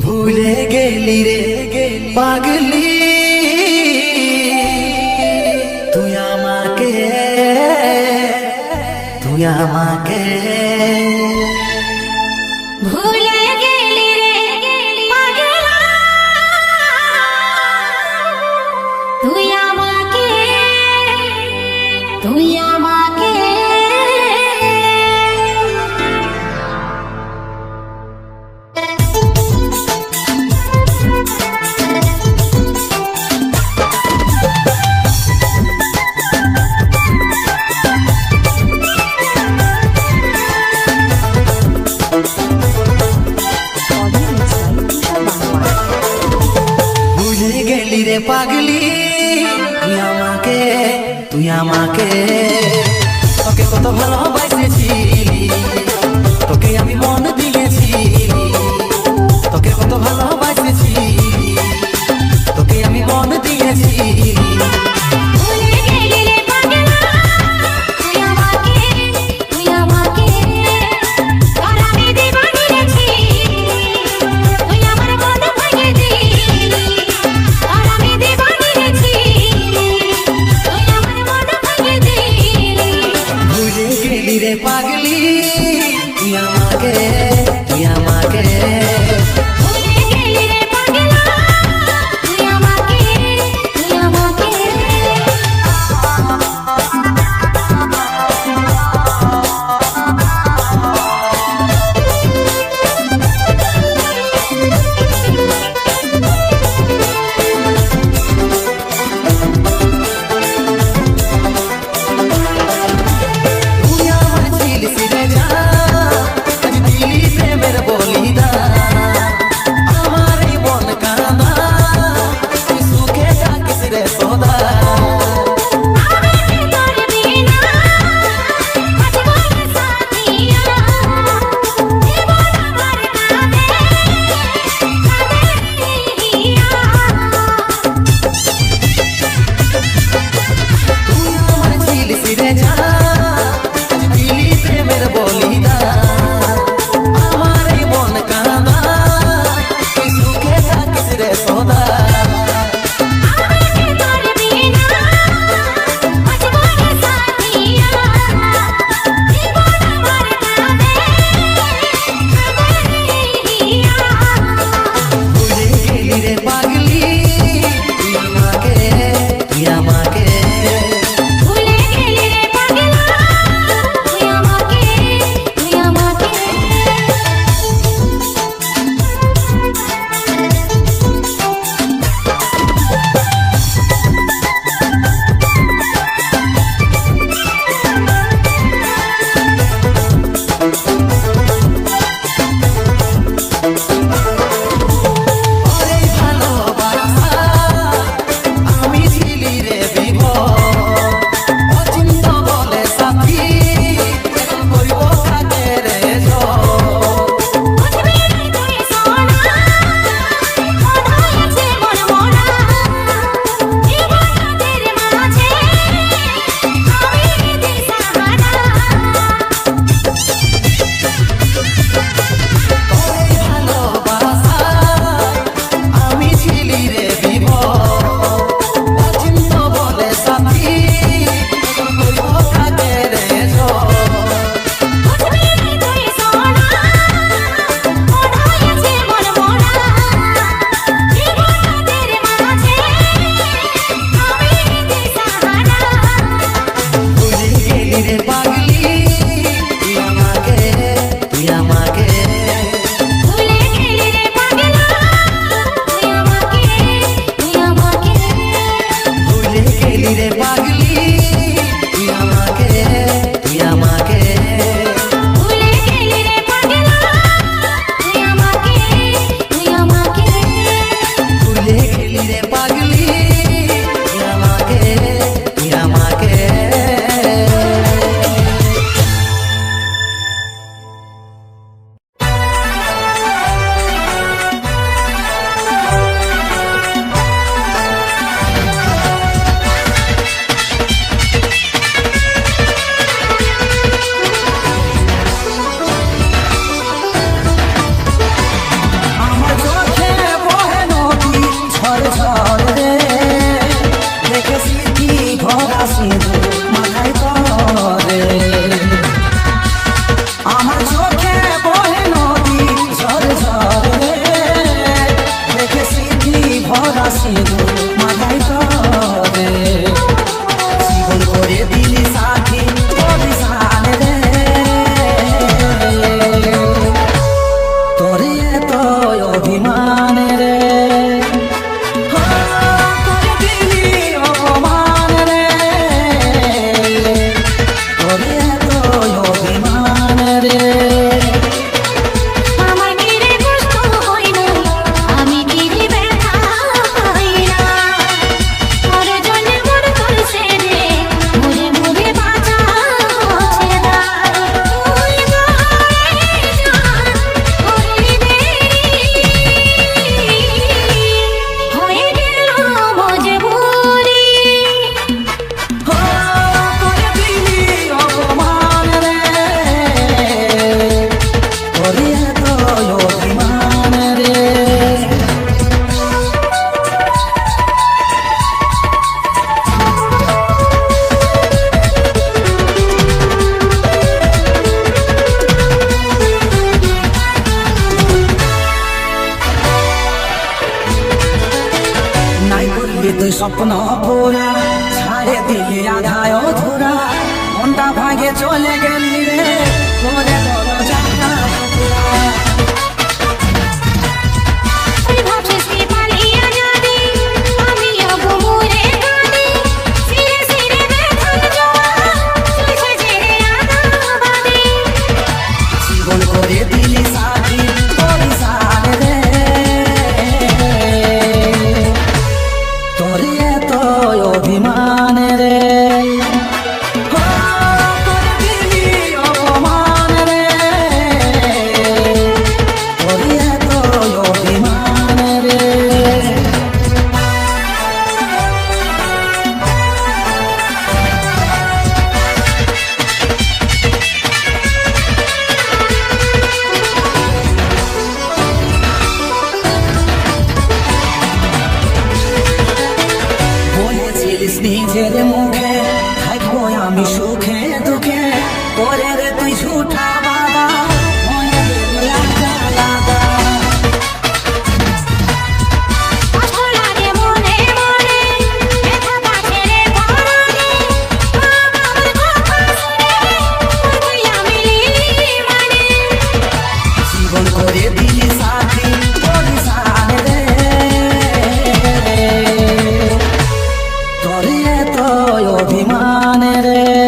ভুলে গেলি রে পাগলি। তুই আমাকে তুই আমাকে গেলি রে পাগলি তুই আমাকে তুই আমাকে। তোকে কত ভালোবাসেছি তোকে আমি মন দিই অভিমান করলি স্বপ্ন পুরা। ছাড়ে দিলি আধায় ধুরা মনটা ভাগে চলে গেলি রে। অভিমানে রে মুখে থাকব আমি সুখে। है